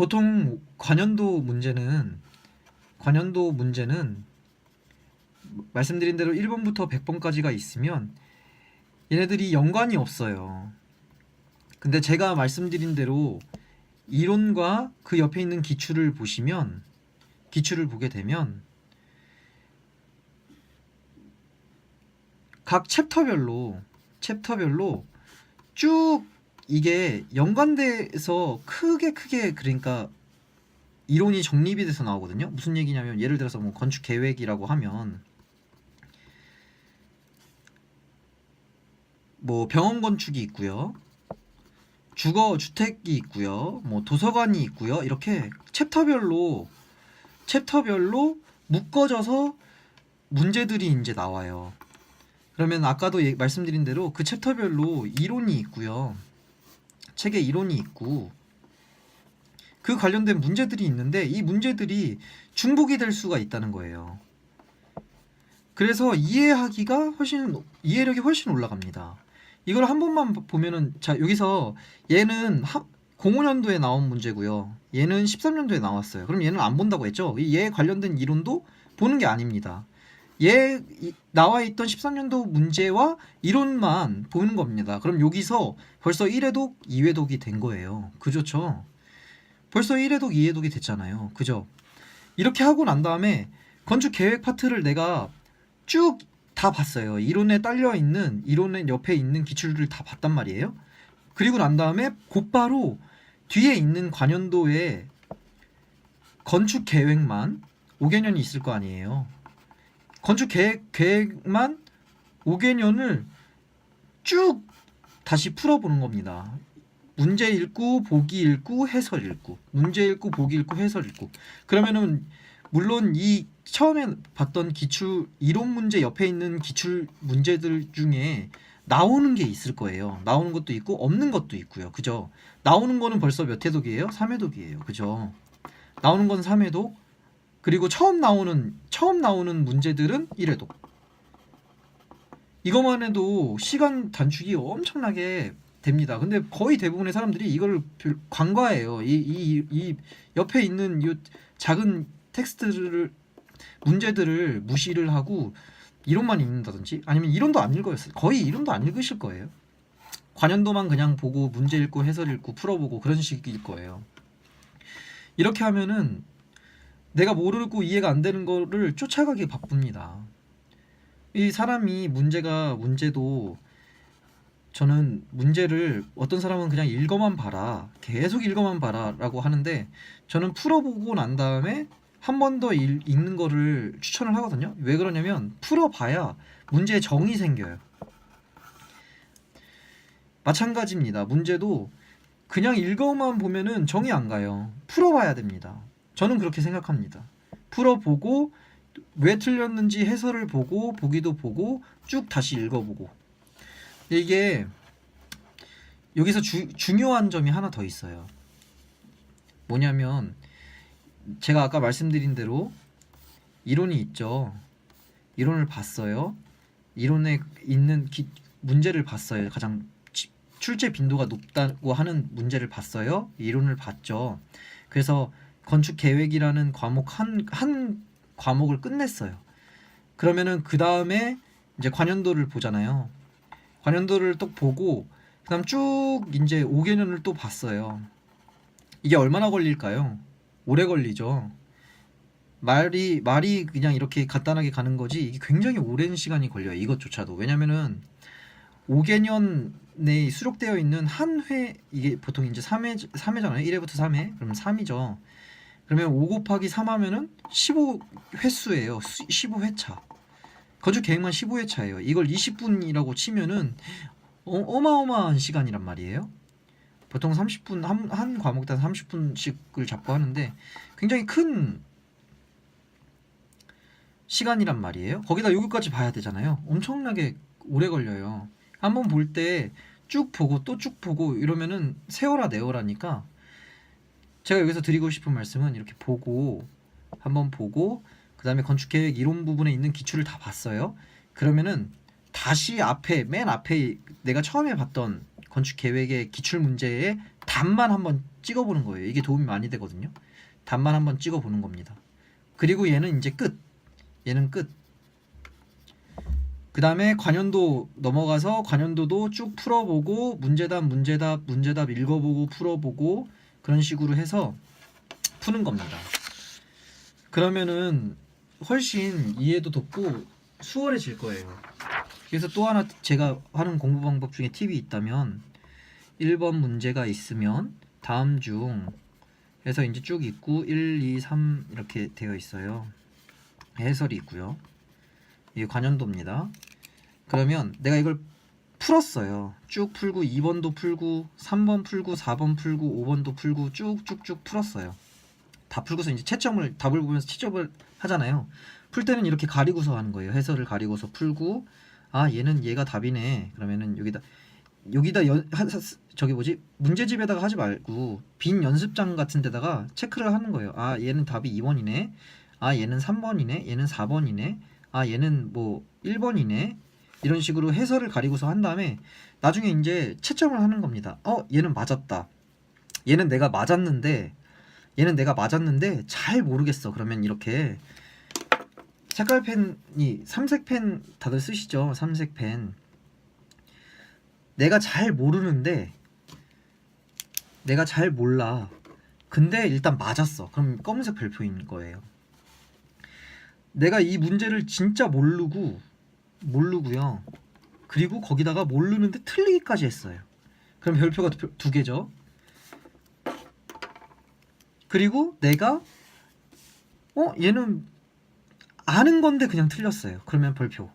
보통 관연도 문제는 관연도 문제는 말씀드린 대로 1번부터 100번까지가 있으면 얘네들이 연관이 없어요. 근데 제가 말씀드린 대로 이론과 그 옆에 있는 기출을 보시면 기출을 보게 되면 각 챕터별로 챕터별로 쭉 이게 연관돼서 크게 크게 그러니까 이론이 정립이 돼서 나오거든요. 무슨 얘기냐면 예를 들어서 뭐 건축 계획이라고 하면 뭐 병원 건축이 있고요. 주거 주택이 있고요. 뭐 도서관이 있고요. 이렇게 챕터별로 챕터별로 묶어져서 문제들이 이제 나와요. 그러면 아까도 예- 말씀드린 대로 그 챕터별로 이론이 있고요. 책에 이론이 있고 그 관련된 문제들이 있는데 이 문제들이 중복이 될 수가 있다는 거예요. 그래서 이해하기가 훨씬 이해력이 훨씬 올라갑니다. 이걸 한 번만 보면은 자 여기서 얘는 05년도에 나온 문제고요. 얘는 13년도에 나왔어요. 그럼 얘는 안 본다고 했죠? 이얘 관련된 이론도 보는 게 아닙니다. 얘 이- 나와 있던 13년도 문제와 이론만 보는 겁니다. 그럼 여기서 벌써 1회독, 2회독이 된 거예요. 그렇죠? 벌써 1회독, 2회독이 됐잖아요. 그죠? 이렇게 하고 난 다음에 건축 계획 파트를 내가 쭉 다 봤어요. 이론에 딸려 있는 이론의 옆에 있는 기출들을 다 봤단 말이에요. 그리고 난 다음에 곧바로 뒤에 있는 관연도에 건축 계획만 5개년이 있을 거 아니에요. 건축 계획 계획만 5개년을 쭉 다시 풀어보는 겁니다. 문제 읽고 보기 읽고 해설 읽고 문제 읽고 보기 읽고 해설 읽고 그러면은 물론 이 처음에 봤던 기출 이론 문제 옆에 있는 기출 문제들 중에 나오는 게 있을 거예요. 나오는 것도 있고 없는 것도 있고요. 그죠? 나오는 거는 벌써 몇 회독이에요? 3회독이에요. 그죠? 나오는 건 3회독. 그리고 처음 나오는 처음 나오는 문제들은 1회독. 이것만 해도 시간 단축이 엄청나게 됩니다. 근데 거의 대부분의 사람들이 이걸 별- 간과해요. 이, 이, 이 옆에 있는 이 작은 텍스트를 문제들을 무시를 하고 이론만 읽는다든지 아니면 이론도 안 읽어요. 거의 이론도 안 읽으실 거예요. 관연도만 그냥 보고 문제 읽고 해설 읽고 풀어보고 그런 식일 거예요. 이렇게 하면은 내가 모르고 이해가 안 되는 거를 쫓아가기 바쁩니다. 이 사람이 문제가 문제도 저는 문제를 어떤 사람은 그냥 읽어만 봐라 계속 읽어만 봐라라고 하는데 저는 풀어보고 난 다음에 한 번 더 읽는 거를 추천을 하거든요. 왜 그러냐면 풀어봐야 문제에 정이 생겨요. 마찬가지입니다. 문제도 그냥 읽어만 보면은 정이 안 가요. 풀어봐야 됩니다. 저는 그렇게 생각합니다. 풀어보고 왜 틀렸는지 해설을 보고 보기도 보고 쭉 다시 읽어보고 이게 여기서 주, 중요한 점이 하나 더 있어요. 뭐냐면 제가 아까 말씀드린 대로 이론이 있죠. 이론을 봤어요. 이론에 있는 기, 문제를 봤어요. 가장 치- 출제 빈도가 높다고 하는 문제를 봤어요. 이론을 봤죠. 그래서 건축 계획이라는 과목 한, 한 과목을 끝냈어요. 그러면은 그 다음에 이제 관연도를 보잖아요. 관연도를 또 보고 그다음 쭉 이제 5개년을 또 봤어요. 이게 얼마나 걸릴까요? 오래 걸리죠. 말이 말이 그냥 이렇게 간단하게 가는 거지 이게 굉장히 오랜 시간이 걸려요. 이것조차도 왜냐면은 5개년 내에 수록되어 있는 한 회 이게 보통 이제 3회 3회잖아요. 1회부터 3회. 그러면 3이죠. 그러면 5 곱하기 3 하면은 15 횟수예요. 15회차. 건축 계획만 15회차예요. 이걸 20분이라고 치면은 어, 어마어마한 시간이란 말이에요. 보통 30분 한, 한 과목당 30분씩을 잡고 하는데 굉장히 큰 시간이란 말이에요. 거기다 여기까지 봐야 되잖아요. 엄청나게 오래 걸려요. 한번 볼 때 쭉 보고 또 쭉 보고 이러면은 세워라 내워라니까 제가 여기서 드리고 싶은 말씀은 이렇게 보고 한번 보고 그 다음에 건축 계획 이론 부분에 있는 기출을 다 봤어요. 그러면은 다시 앞에 맨 앞에 내가 처음에 봤던 건축 계획의 기출 문제에 답만 한번 찍어보는 거예요. 이게 도움이 많이 되거든요. 답만 한번 찍어보는 겁니다. 그리고 얘는 이제 끝. 얘는 끝. 그 다음에 관연도 넘어가서 관연도도 쭉 풀어보고 문제답 문제답 문제답 읽어보고 풀어보고 그런 식으로 해서 푸는 겁니다. 그러면은 훨씬 이해도 돕고 수월해질 거예요. 그래서 또 하나 제가 하는 공부 방법 중에 팁이 있다면 1번 문제가 있으면 다음 중 해서 이제 쭉 있고 1, 2, 3 이렇게 되어 있어요. 해설이 있고요. 이게 관연도입니다. 그러면 내가 이걸 풀었어요. 쭉 풀고 2번도 풀고 3번 풀고 4번 풀고 5번도 풀고 쭉쭉쭉 풀었어요. 다 풀고서 이제 채점을 답을 보면서 채점을 하잖아요. 풀 때는 이렇게 가리고서 하는 거예요. 해설을 가리고서 풀고 아 얘는 얘가 답이네. 그러면은 여기다 여기다 연, 하, 하- 저기 뭐지 문제집에다가 하지 말고 빈 연습장 같은 데다가 체크를 하는 거예요. 아 얘는 답이 2번이네. 아 얘는 3번이네. 얘는 4번이네. 아 얘는 뭐 1번이네. 이런 식으로 해설을 가리고서 한 다음에 나중에 이제 채점을 하는 겁니다. 어 얘는 맞았다. 얘는 내가 맞았는데 얘는 내가 맞았는데 잘 모르겠어. 그러면 이렇게 색깔 펜이 삼색 펜 다들 쓰시죠? 삼색 펜. 내가 잘 모르는데 내가 잘 몰라. 근데 일단 맞았어. 그럼 검은색 별표인 거예요. 내가 이 문제를 진짜 모르고 모르고요. 그리고 거기다가 모르는데 틀리기까지 했어요. 그럼 별표가 두, 두 개죠. 그리고 내가 어 얘는 아는 건데 그냥 틀렸어요. 그러면 별표.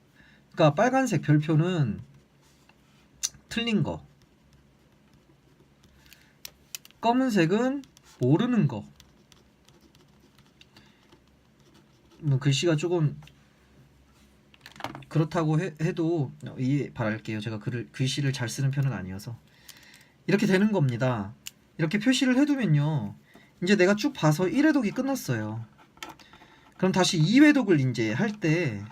그러니까 빨간색 별표는 틀린 거. 검은색은 모르는 거. 뭐 글씨가 조금 그렇다고 해, 해도 이해 바랄게요. 제가 글을 글씨를 잘 쓰는 편은 아니어서 이렇게 되는 겁니다. 이렇게 표시를 해두면요. 이제 내가 쭉 봐서 1회독이 끝났어요. 그럼 다시 2회독을 이제 할 때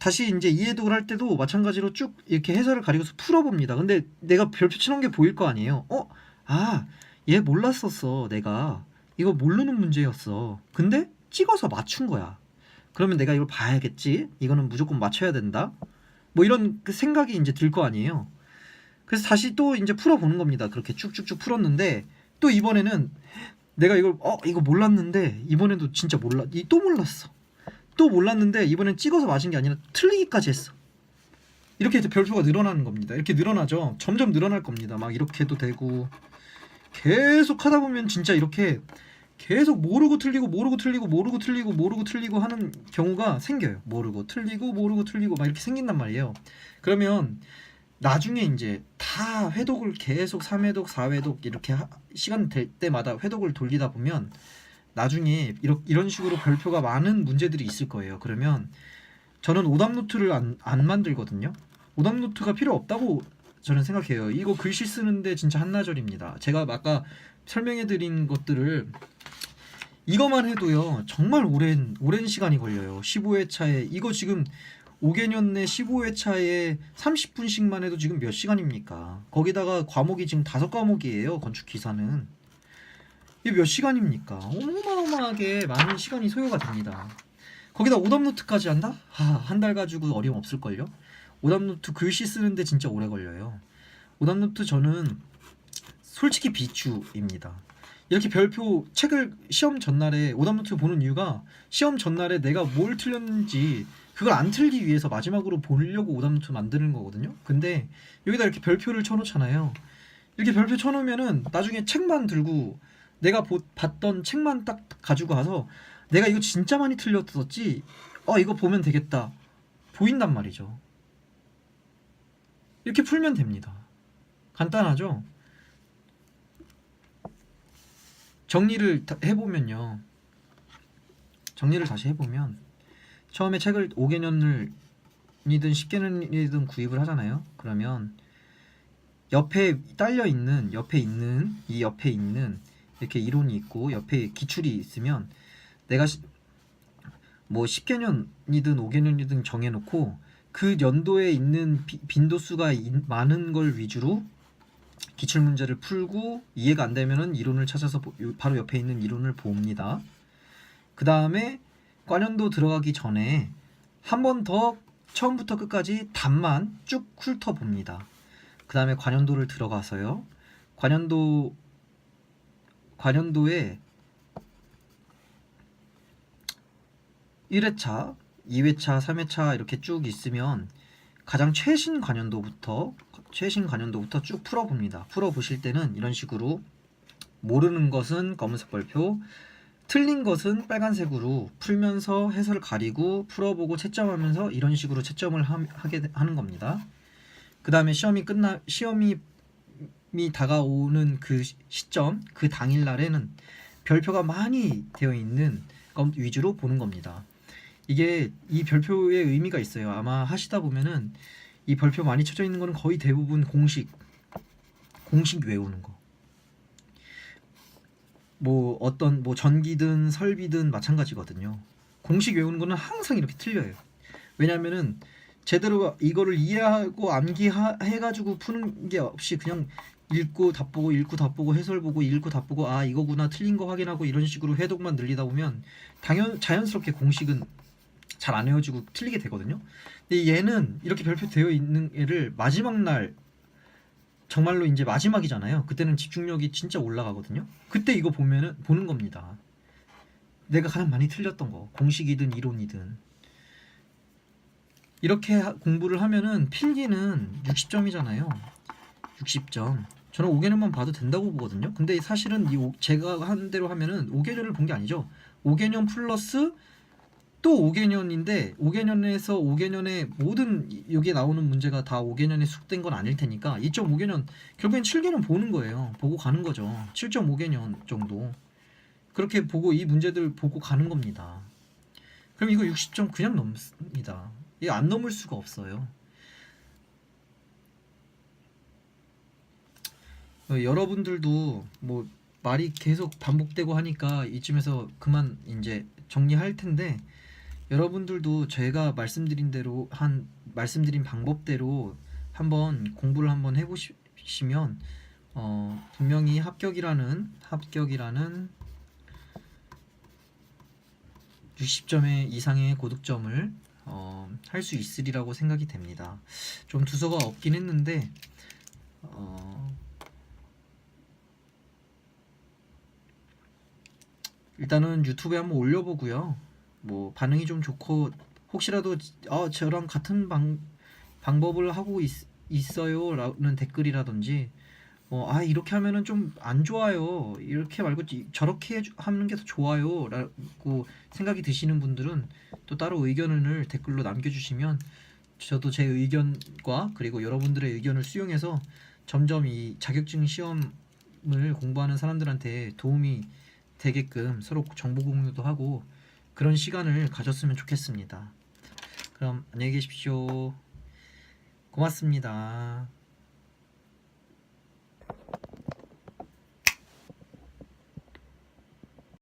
다시 이제 2회독을 할 때도 마찬가지로 쭉 이렇게 해설을 가리고서 풀어봅니다. 근데 내가 별표 쳐놓은 게 보일 거 아니에요. 어? 아, 얘 몰랐었어. 내가 이거 모르는 문제였어. 근데 찍어서 맞춘 거야. 그러면 내가 이걸 봐야겠지. 이거는 무조건 맞춰야 된다. 뭐 이런 그 생각이 이제 들 거 아니에요. 그래서 다시 또 이제 풀어보는 겁니다. 그렇게 쭉쭉쭉 풀었는데 또 이번에는 내가 이걸 어 이거 몰랐는데 이번에도 진짜 몰라 이 또 몰랐어 또 몰랐는데 이번엔 찍어서 맞은 게 아니라 틀리기까지 했어 이렇게 해서 별표가 늘어나는 겁니다 이렇게 늘어나죠 점점 늘어날 겁니다 막 이렇게 해도 되고 계속 하다 보면 진짜 이렇게 계속 모르고 틀리고 모르고 틀리고 모르고 틀리고 모르고 틀리고 하는 경우가 생겨요 모르고 틀리고 모르고 틀리고 막 이렇게 생긴단 말이에요 그러면 나중에 이제 다 회독을 계속 3회독, 4회독 이렇게 하- 시간 될 때마다 회독을 돌리다 보면 나중에 이런 이런 식으로 별표가 많은 문제들이 있을 거예요. 그러면 저는 오답 노트를 안, 안 만들거든요. 오답 노트가 필요 없다고 저는 생각해요. 이거 글씨 쓰는데 진짜 한나절입니다. 제가 아까 설명해 드린 것들을 이거만 해도요. 정말 오랜 오랜 시간이 걸려요. 15회 차에 이거 지금 5개년 내 15회 차에 30분씩만 해도 지금 몇 시간입니까? 거기다가 과목이 지금 다섯 과목이에요. 건축 기사는. 이게 몇 시간입니까? 어마어마하게 많은 시간이 소요가 됩니다. 거기다 오답노트까지 한다? 아, 한달 가지고 어려움 없을걸요? 오답노트 글씨 쓰는데 진짜 오래 걸려요. 오답노트 저는 솔직히 비추입니다. 이렇게 별표 책을 시험 전날에 오답노트 보는 이유가 시험 전날에 내가 뭘 틀렸는지 그걸 안 틀기 위해서 마지막으로 보려고 오답노트 만드는 거거든요. 근데 여기다 이렇게 별표를 쳐놓잖아요. 이렇게 별표 쳐놓으면은 나중에 책만 들고 내가 보, 봤던 책만 딱 가지고 가서 내가 이거 진짜 많이 틀렸었지. 어 이거 보면 되겠다. 보인단 말이죠. 이렇게 풀면 됩니다. 간단하죠? 정리를 다- 해보면요. 정리를 다시 해보면 처음에 책을 5개년을 이든 10개년이든 구입을 하잖아요. 그러면 옆에 딸려 있는 옆에 있는 이 옆에 있는 이렇게 이론이 있고 옆에 기출이 있으면 내가 시- 뭐 10개년이든 5개년이든 정해놓고 그 연도에 있는 비- 빈도수가 인- 많은 걸 위주로 기출 문제를 풀고 이해가 안 되면은 이론을 찾아서 바로 옆에 있는 이론을 봅니다. 그 다음에 관련도 들어가기 전에 한 번 더 처음부터 끝까지 답만 쭉 훑어 봅니다. 그 다음에 관련도를 들어가서요. 관련도 관련도에 1회차, 2회차, 3회차 이렇게 쭉 있으면 가장 최신 관련도부터 최신 관련도부터 쭉 풀어봅니다. 풀어보실 때는 이런 식으로 모르는 것은 검은색 별표, 틀린 것은 빨간색으로 풀면서 해설 가리고 풀어보고 채점하면서 이런 식으로 채점을 함- 하게 되- 하는 겁니다. 그 다음에 시험이 끝나 시험이 이 다가오는 그 시- 시점 그 당일 날에는 별표가 많이 되어 있는 것 위주로 보는 겁니다. 이게 이 별표의 의미가 있어요. 아마 하시다 보면은 이 별표 많이 쳐져 있는 거는 거의 대부분 공식 공식 외우는 거. 뭐 어떤 뭐 전기든 설비든 마찬가지거든요. 공식 외우는 거는 항상 이렇게 틀려요. 왜냐면은 제대로 이거를 이해하고 암기해 가지고 푸는 게 없이 그냥 읽고 답 보고 읽고 답 보고 해설 보고 읽고 답 보고 아 이거구나 틀린 거 확인하고 이런 식으로 회독만 늘리다 보면 당연 자연스럽게 공식은 잘 안 외워지고 틀리게 되거든요. 근데 얘는 이렇게 별표 되어 있는 애를 마지막 날 정말로 이제 마지막이잖아요. 그때는 집중력이 진짜 올라가거든요. 그때 이거 보면은 보는 겁니다. 내가 가장 많이 틀렸던 거 공식이든 이론이든 이렇게 하- 공부를 하면은 필기는 60점이잖아요. 60점. 저는 5개년만 봐도 된다고 보거든요. 근데 사실은 이 오- 제가 한 대로 하면은 5개년을 본 게 아니죠. 5개년 플러스 또 5개년인데 5개년에서 5개년의 모든 이- 여기에 나오는 문제가 다 5개년에 숙된 건 아닐 테니까 2.5개년 결국엔 7개년 보는 거예요. 보고 가는 거죠. 7.5개년 정도. 그렇게 보고 이 문제들 보고 가는 겁니다. 그럼 이거 60점 그냥 넘습니다. 이거 안 넘을 수가 없어요. 어, 여러분들도 뭐 말이 계속 반복되고 하니까 이쯤에서 그만 이제 정리할 텐데 여러분들도 제가 말씀드린 대로 한 말씀드린 방법대로 한번 공부를 한번 해보시면 어, 분명히 합격이라는 합격이라는 60점의 이상의 고득점을 어, 할 수 있으리라고 생각이 됩니다. 좀 두서가 없긴 했는데 어, 일단은 유튜브에 한번 올려보고요. 뭐 반응이 좀 좋고 혹시라도 아 저랑 같은 방 방법을 하고 있, 있어요라는 댓글이라든지 뭐아 이렇게 하면은 좀 안 좋아요. 이렇게 말고 이- 저렇게 하는 게 더 좋아요라고 생각이 드시는 분들은 또 따로 의견을 댓글로 남겨주시면 저도 제 의견과 그리고 여러분들의 의견을 수용해서 점점 이 자격증 시험을 공부하는 사람들한테 도움이 되게끔 서로 정보 공유도 하고 그런 시간을 가졌으면 좋겠습니다. 그럼 안녕히 계십시오. 고맙습니다.